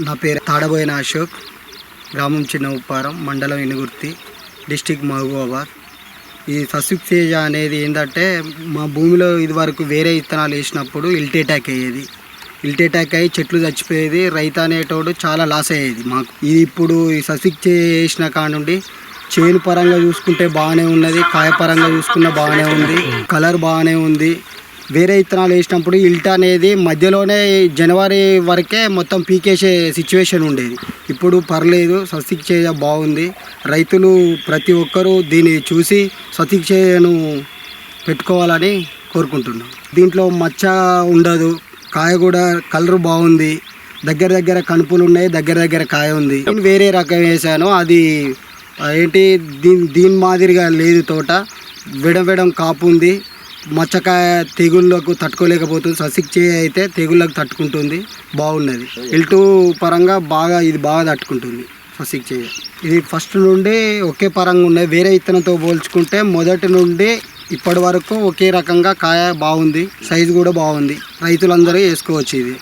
నా పేరు తాడబోయిన అశోక్. గ్రామం చిన్న ఉప్పారం మండలం ఇనుగుర్తి డిస్టిక్ మహబూబాబాద్. ఈ సస్యుక్ తేజ అనేది ఏంటంటే మా భూమిలో ఇదివరకు వేరే విత్తనాలు వేసినప్పుడు ఇల్టేటాక్ అయ్యేది. ఇల్టేటాక్ అయ్యి చెట్లు చచ్చిపోయేది రైతు అనేటోడు చాలా లాస్ అయ్యేది మాకు. ఇది ఇప్పుడు ఈ సస్యుక్ చేసిన కానుండి చేను పరంగా చూసుకుంటే బాగానే ఉన్నది కాయ పరంగా చూసుకున్న బాగానే ఉంది కలర్ బాగానే ఉంది. వేరే విత్తనాలు వేసినప్పుడు ఇల్ట అనేది మధ్యలోనే జనవరి వరకే మొత్తం పీకేసే సిచ్యువేషన్ ఉండేది. ఇప్పుడు పర్లేదు సస్తిక్ చేయ బాగుంది. రైతులు ప్రతి ఒక్కరూ దీన్ని చూసి సస్తిక్ చేయను పెట్టుకోవాలని కోరుకుంటున్నాం. దీంట్లో మచ్చ ఉండదు కాయ కూడా కలర్ బాగుంది. దగ్గర దగ్గర కణుపులు ఉన్నాయి దగ్గర దగ్గర కాయ ఉంది. నేను వేరే రకం వేసాను. అది ఏంటి దీని దీని మాదిరిగా లేదు తోట. విడం విడం కాపు ఉంది. మచ్చకాయ తెగుళ్ళకు తట్టుకోలేకపోతుంది. ససిక్ చేయ అయితే తెగుళ్ళకు తట్టుకుంటుంది. బాగున్నది ఎల్టు పరంగా బాగా ఇది బాగా తట్టుకుంటుంది ససిక్ చేయ. ఇది ఫస్ట్ నుండి ఒకే పరంగా ఉన్నాయి వేరే ఇత్తనంతో పోల్చుకుంటే మొదటి నుండి ఇప్పటి వరకు ఒకే రకంగా కాయ బాగుంది. సైజు కూడా బాగుంది. రైతులందరూ వేసుకోవచ్చు ఇది.